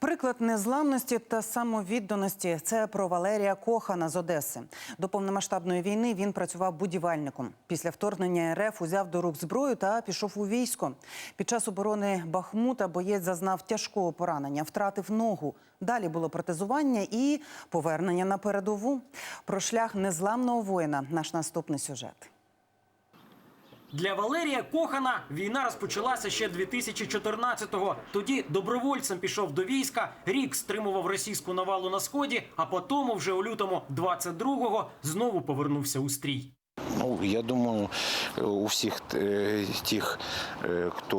Приклад незламності та самовідданості це про Валерія Кохана з Одеси. До повномасштабної війни він працював будівельником. Після вторгнення РФ узяв до рук зброю та пішов у військо. Під час оборони Бахмута боєць зазнав тяжкого поранення, втратив ногу. Далі було протезування і повернення на передову. Про шлях незламного воїна наш наступний сюжет. Для Валерія Кохана війна розпочалася ще 2014-го. Тоді добровольцем пішов до війська, рік стримував російську навалу на сході, а потім, вже у лютому 22-го, знову повернувся у стрій. Ну, я думаю, у всіх е, тих, е, хто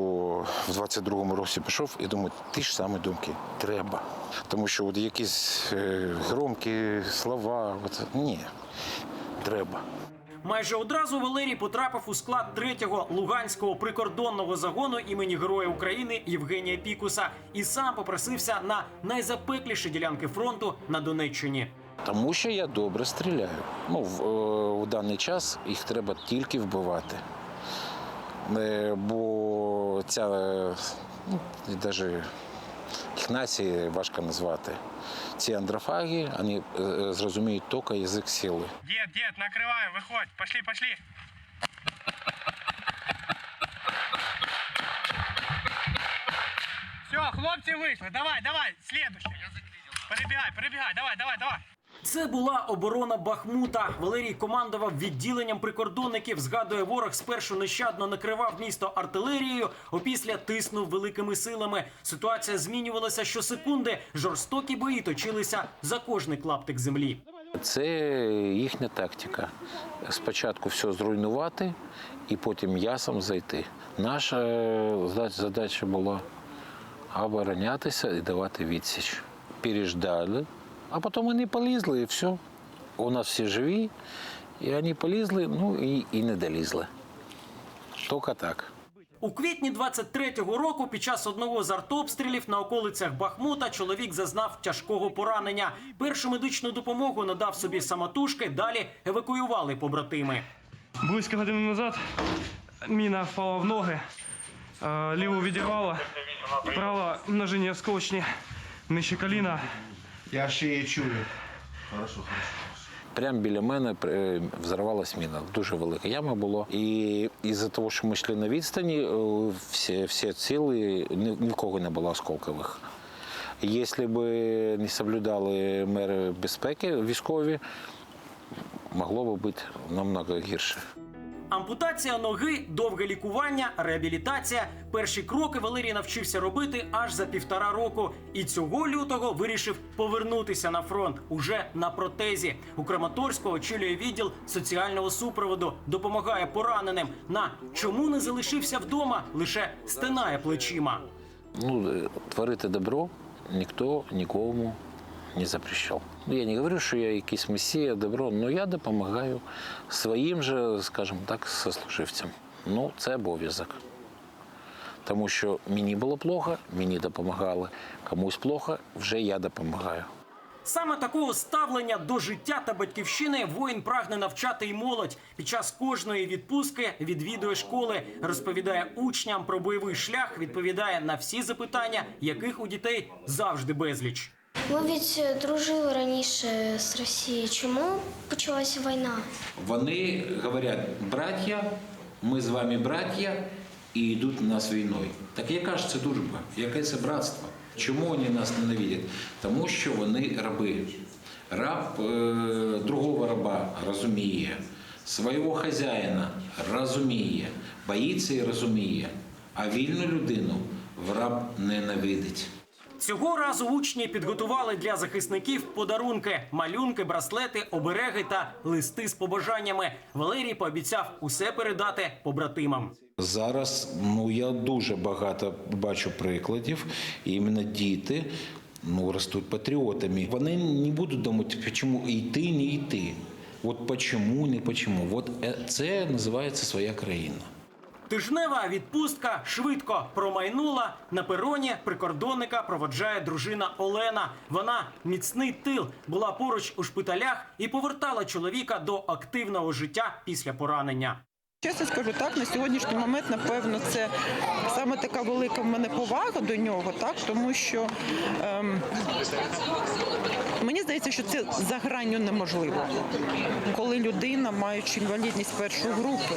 в 22-му році пішов, я думаю, ті ж самі думки. Треба. Тому що от якісь е, громкі слова, от, ні, треба. Майже одразу Валерій потрапив у склад 3-го Луганського прикордонного загону імені Героя України Євгенія Пікуса і сам попросився на найзапекліші ділянки фронту на Донеччині. Тому що я добре стріляю. Ну, в, е, у даний час їх треба тільки вбивати. Е, бо ця, е, ну, навіть їх нації важко назвати. Ці андрофаги, вони е, е, зрозуміють тільки язик сили. Дед, дед, накрываем, выходь. Пошли, пошли. Все, хлопцы вышли. Давай, давай, следующий. Перебегай, перебегай, давай, давай, давай. Це була оборона Бахмута. Валерій командував відділенням прикордонників. Згадує, ворог спершу нещадно накривав місто артилерією, опісля тиснув великими силами. Ситуація змінювалася щосекунди. Жорстокі бої точилися за кожний клаптик землі. Це їхня тактика. Спочатку все зруйнувати і потім м'ясом зайти. Наша е, задача була оборонятися і давати відсіч. Переждали, а потім вони полізли і все. У нас всі живі, і вони полізли, ну і, і не долізли. Тільки так. У квітні 23-го року під час одного з артобстрілів на околицях Бахмута чоловік зазнав тяжкого поранення. Першу медичну допомогу надав собі самотужки. Далі евакуювали побратими. Близько години назад міна впала в ноги, е, ліву відірвала, права множині осколочні, нижче коліна. Я ще її чую. Хорошо, хорошо. Прямо біля мене е, взорвалась міна. Дуже велика яма була. І із-за того, що ми йшли на відстані, е, всі, всі ціли, ні, в кого не було осколкових. Якщо б не соблюдали мери безпеки військові, могло б бути намного гірше. Ампутація ноги, довге лікування, реабілітація. Перші кроки Валерій навчився робити аж за півтора року. І цього лютого вирішив повернутися на фронт уже на протезі. У Краматорську очолює відділ соціального супроводу, допомагає пораненим. На чому не залишився вдома, лише стинає плечима. Ну, е, творити добро ніхто нікому не запрещав. Ну, Я не говорю, що я якийсь месія, добро, але я допомагаю своїм же, скажімо так, сослуживцям. Ну, це обов'язок. Тому що мені було плохо, мені допомагали. Комусь плохо, вже я допомагаю. Саме такого ставлення до життя та батьківщини воїн прагне навчати й молодь. Під час кожної відпустки відвідує школи, розповідає учням про бойовий шлях, відповідає на всі запитання, яких у дітей завжди безліч. Ми від дружили раніше з Росією. Чому почалася війна? Вони говорять, браття, ми з вами браття, і йдуть на нас війною. Так яка ж це дружба? Яке це братство? Чому вони нас ненавидять? Тому що вони раби. Раб е, другого раба розуміє, свого хазяїна розуміє, боїться і розуміє, а вільну людину в раб ненавидить. Цього разу учні підготували для захисників подарунки: малюнки, браслети, обереги та листи з побажаннями. Валерій пообіцяв усе передати побратимам. Зараз ну я дуже багато бачу прикладів, іменно діти ну ростуть патріотами. Вони не будуть думати, чому йти, не йти. От почему, не почему. От е, це називається своя країна. Тижнева відпустка швидко промайнула на пероні. Прикордонника проводжає дружина Олена. Вона міцний тил, була поруч у шпиталях і повертала чоловіка до активного життя після поранення. Чесно скажу, так на сьогоднішній момент, напевно, це саме така велика в мене повага до нього, так тому що ем, мені здається, що це за гранню неможливо, коли людина, маючи інвалідність першої групи,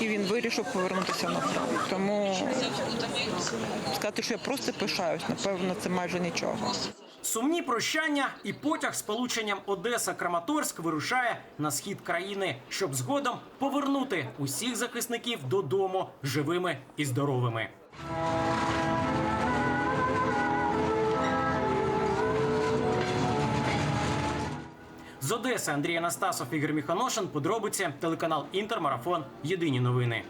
і він вирішив повернутися на фронт. Тому сказати, що я просто пишаюсь, напевно, це майже нічого. Сумні прощання і потяг з полученням Одеса-Краматорськ вирушає на схід країни, щоб згодом повернути усіх захисників додому живими і здоровими. З Одеси Андрій Анастасов, Ігор Міханошин. Подробиці телеканал Інтермарафон. Єдині новини.